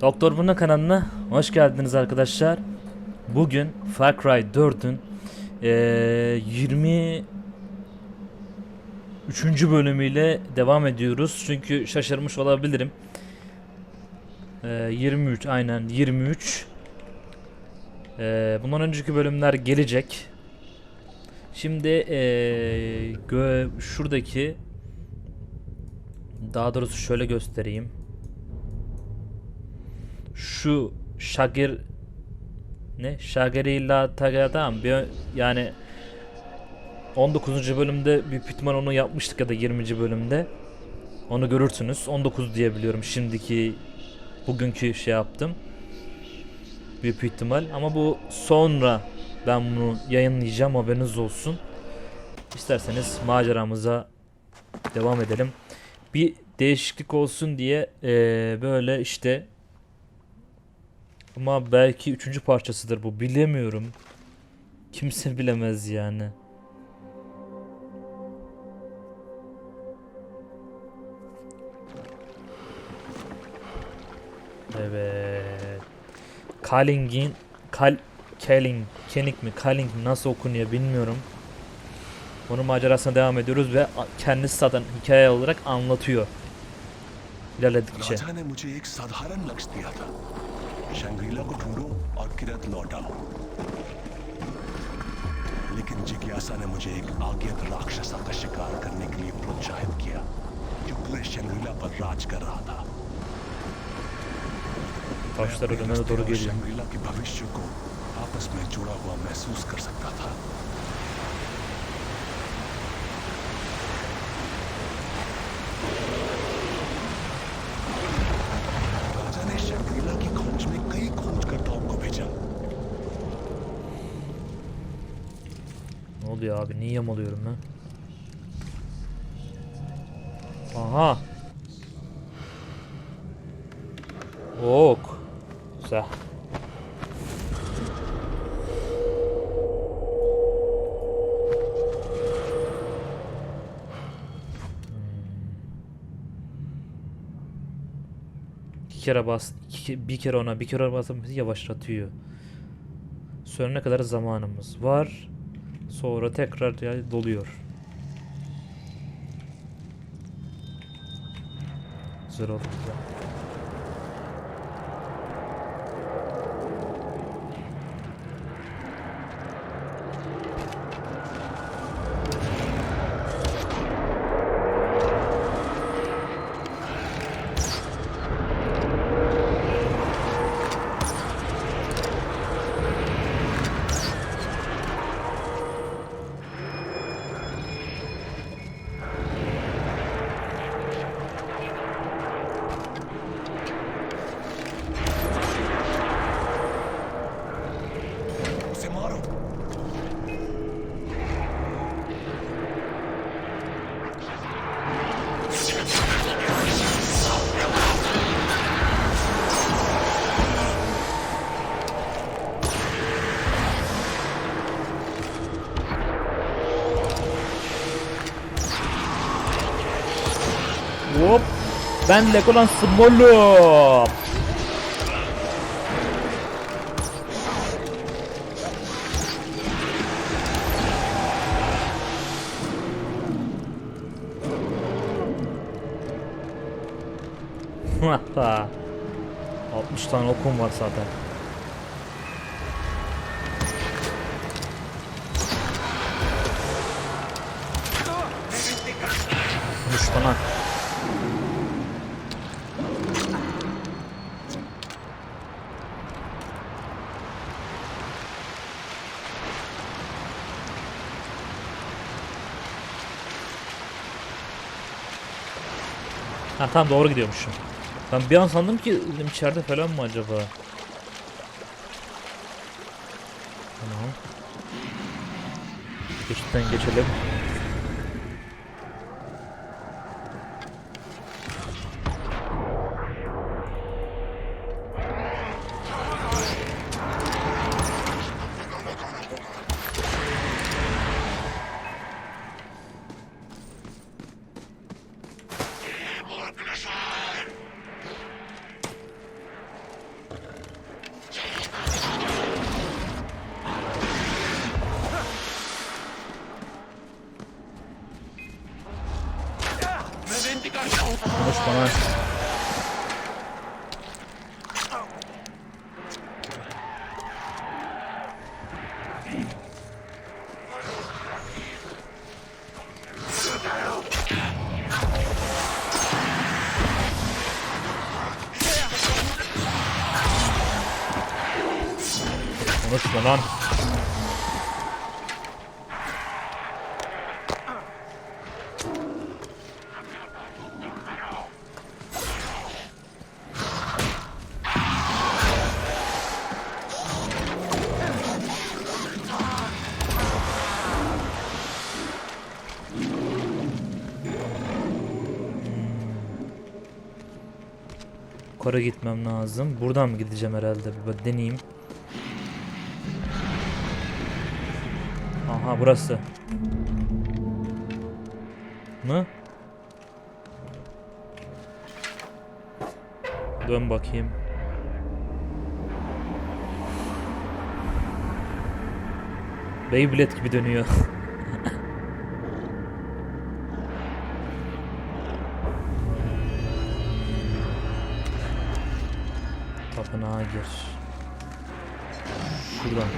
Doktor Burnu kanalına hoş geldiniz arkadaşlar. Bugün Far Cry 4'ün eee 20 üçüncü bölümüyle devam ediyoruz. Çünkü şaşırmış olabilirim. Eee 23 aynen 23. Eee bundan önceki bölümler gelecek. Şimdi gö- şuradaki daha doğrusu şöyle göstereyim şu Şagir ne? Şagirilla Tagadam bir yani 19. bölümde büyük ihtimal onu yapmıştık ya da 20. bölümde. Onu görürsünüz. 19 diye biliyorum şimdiki bugünkü şey yaptım. Büyük ihtimal ama bu sonra ben bunu yayınlayacağım haberiniz olsun. İsterseniz maceramıza devam edelim. Bir değişiklik olsun diye eee, böyle işte ama belki üçüncü parçasıdır bu. Bilemiyorum. Kimse bilemez yani. Evet. Kaling'in Kal Kaling Kenik mi Kaling mi nasıl okunuyor bilmiyorum. Onun macerasına devam ediyoruz ve kendisi zaten hikaye olarak anlatıyor. İlerledikçe. Shangrila को ढूंढो और किरत लौट। आओ लेकिन जिज्ञासा ने मुझे एक आज्ञात राक्षसा का शिकार करने के लिए प्रोत्साहित किया जो पूरे शंग्रीला पर राज कर रहा था. शंग्रीला के भविष्य को आपस में जुड़ा हुआ महसूस कर सकता था। Oluyor abi? Niye yamalıyorum ben? Aha. Ok. Güzel. Hmm. Kere bas, iki, bir kere ona, bir kere basıp yavaşlatıyor. Sönene kadar zamanımız var. Sonra tekrar ya- doluyor. Güzel güzel. Ben Legolas Smolum. Haha. 60 tane okum var zaten. Konuş Ha tamam doğru gidiyormuşum. Ben bir an sandım ki içeride falan mı acaba? Tamam. Geçitten geçelim. Konuşma lan. Gitmem lazım. Buradan mı gideceğim herhalde? Bir deneyeyim. Burası. Mı? Dön bakayım. Beyblade gibi dönüyor. Tapınağa gir. Şuradan.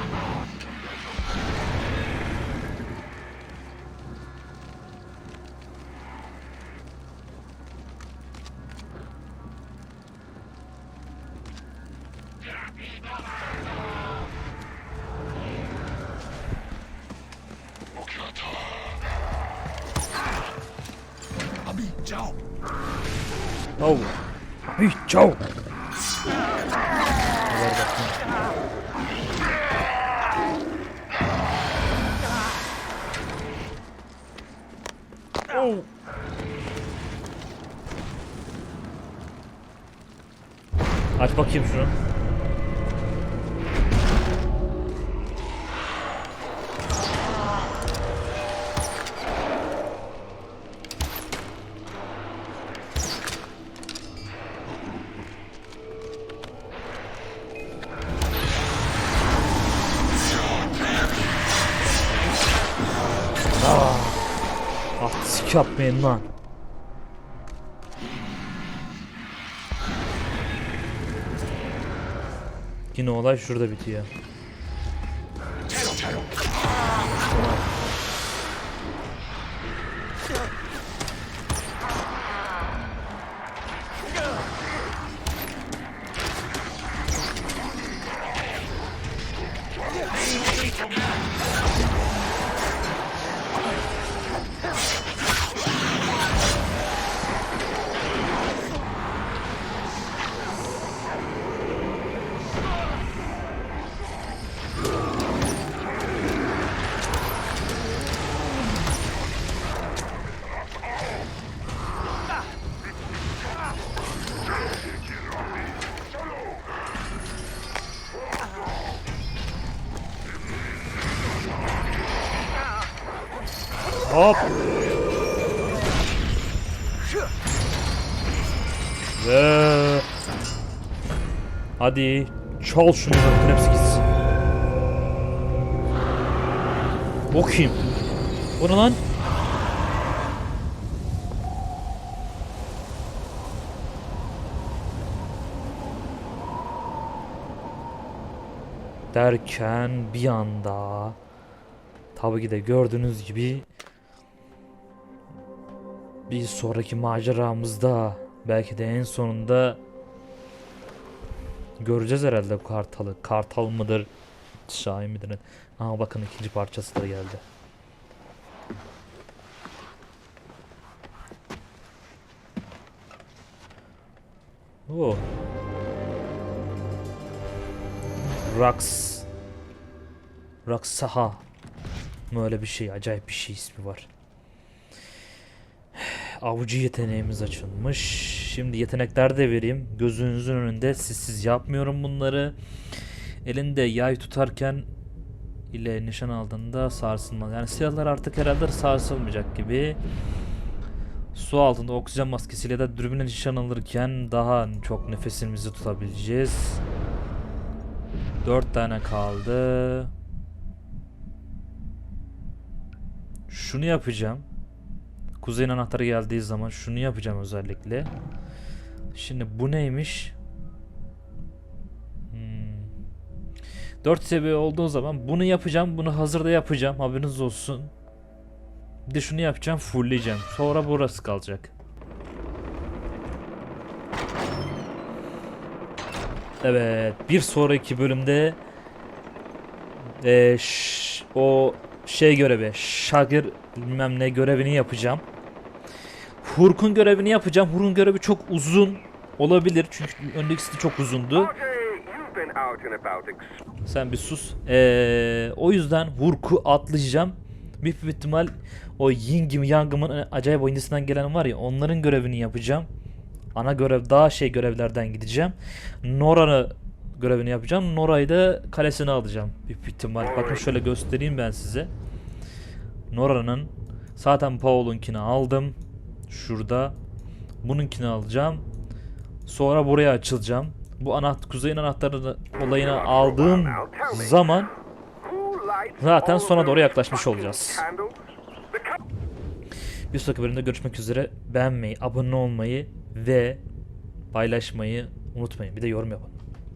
Oh. Hey, bakayım. Oh. Aç bakayım şunu. Artistik yapmayın lan. Yine olay şurada bitiyor. Hop. Ve Hadi çal şunu bütün hepsi gitsin. O kim? O ne lan? Derken bir anda tabii ki de gördüğünüz gibi bir sonraki maceramızda belki de en sonunda göreceğiz herhalde bu kartalı. Kartal mıdır? Şahin midir? Aha bakın ikinci parçası da geldi. Oo. Rax. Raksaha. Böyle bir şey, acayip bir şey ismi var. Avcı yeteneğimiz açılmış. Şimdi yetenekler de vereyim. Gözünüzün önünde sizsiz yapmıyorum bunları. Elinde yay tutarken ile nişan aldığında sarsılmaz. Yani silahlar artık herhalde sarsılmayacak gibi. Su altında oksijen maskesiyle ya da dürbünle nişan alırken daha çok nefesimizi tutabileceğiz. Dört tane kaldı. Şunu yapacağım. Kuzeyin anahtarı geldiği zaman şunu yapacağım özellikle. Şimdi bu neymiş? Hmm. 4 seviye olduğu zaman bunu yapacağım. Bunu hazırda yapacağım. Haberiniz olsun. Bir de şunu yapacağım. Fullleyeceğim. Sonra burası kalacak. Evet. Bir sonraki bölümde ş- o şey görevi, şagir bilmem ne görevini yapacağım. Hurk'un görevini yapacağım. Hurk'un görevi çok uzun olabilir çünkü öndekisi de çok uzundu. Sen bir sus. Ee, o yüzden Hurk'u atlayacağım. Bir ihtimal o Ying'im Yang'ımın acayip oyuncusundan gelen var ya onların görevini yapacağım. Ana görev daha şey görevlerden gideceğim. Nora'nı görevini yapacağım. Nora'yı da kalesine alacağım. Büyük ihtimal. Bakın şöyle göstereyim ben size. Nora'nın zaten Paul'unkini aldım. Şurada. Bununkini alacağım. Sonra buraya açılacağım. Bu anaht kuzeyin anahtarını olayını aldığım zaman Zaten sona doğru yaklaşmış olacağız. bir sonraki bölümde görüşmek üzere. Beğenmeyi, abone olmayı ve paylaşmayı unutmayın. Bir de yorum yapın.